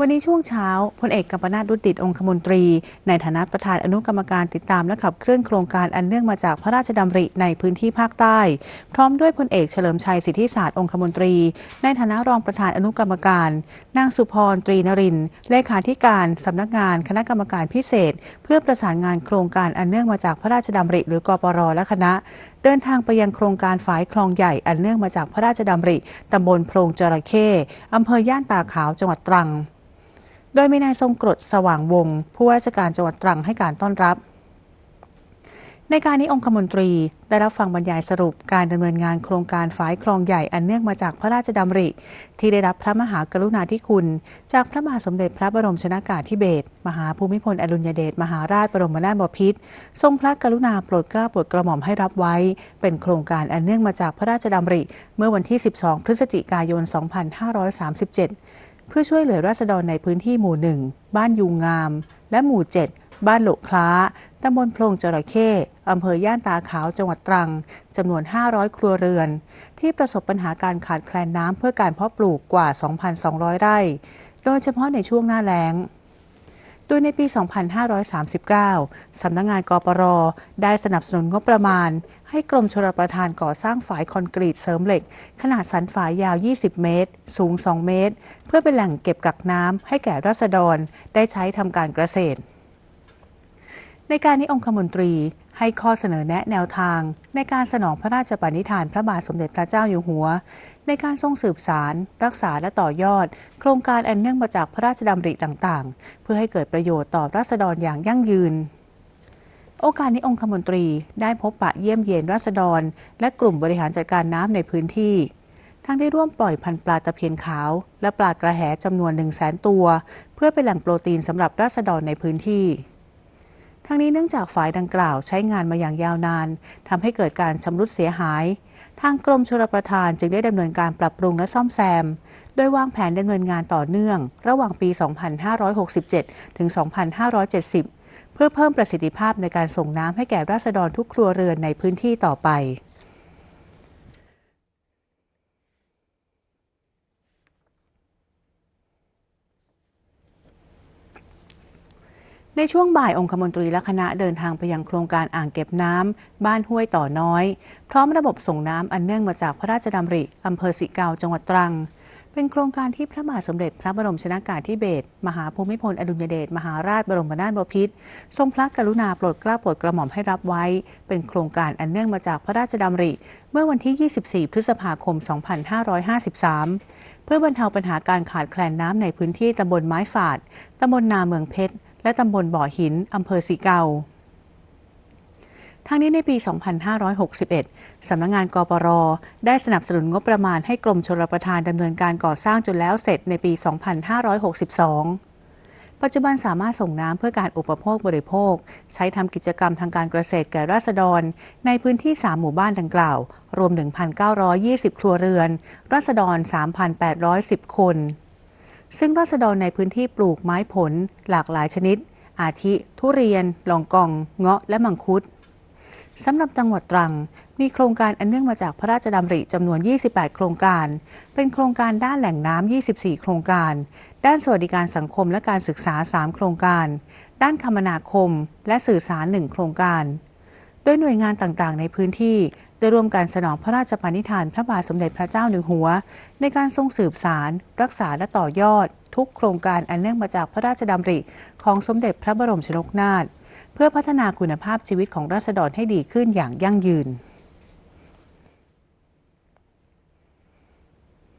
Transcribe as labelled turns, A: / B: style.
A: วันนี้ช่วงเช้าพลเอกกัมปนาตรุดิตองคมนตรี ในฐานะประธานอนุกรรมการติดตามและขับเคลื่อนโครงการอันเนื่องมาจากพระราชดำริในพื้นที่ภาคใต้ พร้อมด้วยพลเอกเฉลิมชัยสิทธิศาสตร์องคมนตรี ในฐานะรองประธานอนุกรรมการ นางสุพรตรีนรินเลขาธิการสำนักงานคณะกรรมการพิเศษ เพื่อประสานงานโครงการอันเนื่องมาจากพระราชดำริ หรือกปรและคณะ เดินทางไปยังโครงการฝายคลองใหญ่อันเนื่องมาจากพระราชดำริตำบลโพรงจระเข้อำเภอย่านตาขาวจังหวัดตรัง โดยมีนายทรงกรดสว่างวงศ์ผู้ว่าราชการจังหวัดตรังให้การต้อนรับ ในการนี้องคมนตรีได้รับฟังบรรยายสรุปการดำเนินงานโครงการฝายคลองใหญ่อันเนื่องมาจากพระราชดำริ ที่ได้รับพระมหากรุณาธิคุณ จากพระมหาสมเด็จพระบรมชนากาธิเบศรมหาภูมิพลอดุลยเดชมหาราชบรมนาถบพิตรทรงพระกรุณาโปรดเกล้าโปรดกระหม่อมให้รับไว้ เป็นโครงการอันเนื่องมาจากพระราชดำริ เมื่อวันที่ 12 พฤศจิกายน 2537 พื่อช่วยเหลือราษฎรในพื้นที่หมู่หนึ่งบ้านยูงงาม และหมู่ 7 บ้านโหลกคล้าตำบลโพรงจระเข้อำเภอย่านตาขาวจังหวัดตรังจำนวน 500 ครัวเรือน ที่ประสบปัญหาการขาดแคลนน้ำเพื่อการเพาะปลูกกว่า 2,200 ไร่ โดยเฉพาะในช่วงหน้าแล้ง โดยในปี 2539 สำนักงงานกปรได้สนับสนุนงบประมาณ ให้กรมชลประทานก่อสร้างฝายคอนกรีตเสริมเหล็ก ขนาดสันฝายยาว 20 เมตร สูง 2 เมตร เพื่อเป็นแหล่งเก็บกักน้ำให้แก่ราษฎรได้ใช้ทำการเกษตร ในการนี้องคมนตรีให้ข้อเสนอแนะแนวทาง ในการสนองพระราชปณิธานพระบาทสมเด็จพระเจ้าอยู่หัว ในการทรงสืบสาร รักษาและต่อยอด โครงการอันเนื่องมาจากพระราชดำริต่างๆ เพื่อให้เกิดประโยชน์ต่อราษฎรอย่างยั่งยืน โอกาสนี้องคมนตรีได้พบปะเยี่ยมเยียนราษฎร และกลุ่มบริหารจัดการน้ำในพื้นที่ ทั้งได้ร่วมปล่อยพันธุ์ปลาตะเพียนขาว และปลากระแหจำนวน1 0 0 0 0แสนตัว เพื่อเป็นแหล่งโปรตีนสำหรับราษฎรในพื้นที่ ทั้งนี้เนื่องจากฝายดังกล่าวใช้งานมาอย่างยาวนานทำให้เกิดการชำรุดเสียหาย ทางกรมชลประทานจึงได้ดำเนินการปรับปรุงและซ่อมแซม โดยวางแผนดำเนินงานต่อเนื่อง ระหว่างปี 2567 ถึง 2570 เพื่อเพิ่มประสิทธิภาพในการส่งน้ำให้แก่ราษฎรทุกครัวเรือนในพื้นที่ต่อไป ในช่วงบ่ายองคมนตรีและคณะเดินทางไปยังโครงการอ่างเก็บน้ำ บ้านห้วยต่อน้อย พร้อมระบบส่งน้ำอันเนื่องมาจากพระราชดำริอำเภอสิเกาจังหวัดตรัง เป็นโครงการที่พระมหาสมเด็จพระบรมชนากาธิเบศรมหาภูมิพลอดุลยเดชมหาราชบรมนาถบพิตรทรงพระกรุณาโปรดเกล้าโปรดกระหม่อมให้รับไว้ เป็นโครงการอันเนื่องมาจากพระราชดำริ เมื่อวันที่ 24 พฤษภาคม 2553 เพื่อบรรเทาปัญหาการขาดแคลนน้ำในพื้นที่ตำบลไม้ฝาดตำบลนาเมืองเพชร และตำบลบ่อหินอำเภอสีเกาทั้งนี้ในปี 2561 สำนักงงานกปร ได้สนับสนุนงบประมาณให้กรมชลประทานดำเนินการก่อสร้างจนแล้วเสร็จในปี 2562 ปัจจุบันสามารถส่งน้ำเพื่อการอุปโภคบริโภค ใช้ทำกิจกรรมทางการเกษตรแก่ราษฎร ในพื้นที่ 3 หมู่บ้านดังกล่าว รวม 1,920 ครัวเรือน ราษฎร 3,810 คน ซึ่งราษฎรในพื้นที่ปลูกไม้ผลหลากหลายชนิด อาทิ ทุเรียน ลองกอง เงาะ และมังคุดสำหรับจังหวัดตรัง มีโครงการอันเนื่องมาจากพระราชดำริจำนวน 28 โครงการ เป็นโครงการด้านแหล่งน้ำ 24 โครงการ ด้านสวัสดิการสังคมและการศึกษา 3 โครงการ ด้านคมนาคมและสื่อสาร 1 โครงการ โดยหน่วยงานต่างๆ ในพื้นที่ ได้ร่วมการสนองพระราชปณิธานพระบาทสมเด็จพระเจ้าอยู่หัว ในการทรงสืบสาร รักษาและต่อยอด ทุกโครงการอันเนื่องมาจากพระราชดำริ ของสมเด็จพระบรมชนกนาถเพื่อพัฒนาคุณภาพชีวิตของราษฎรให้ดีขึ้นอย่างยั่งยืน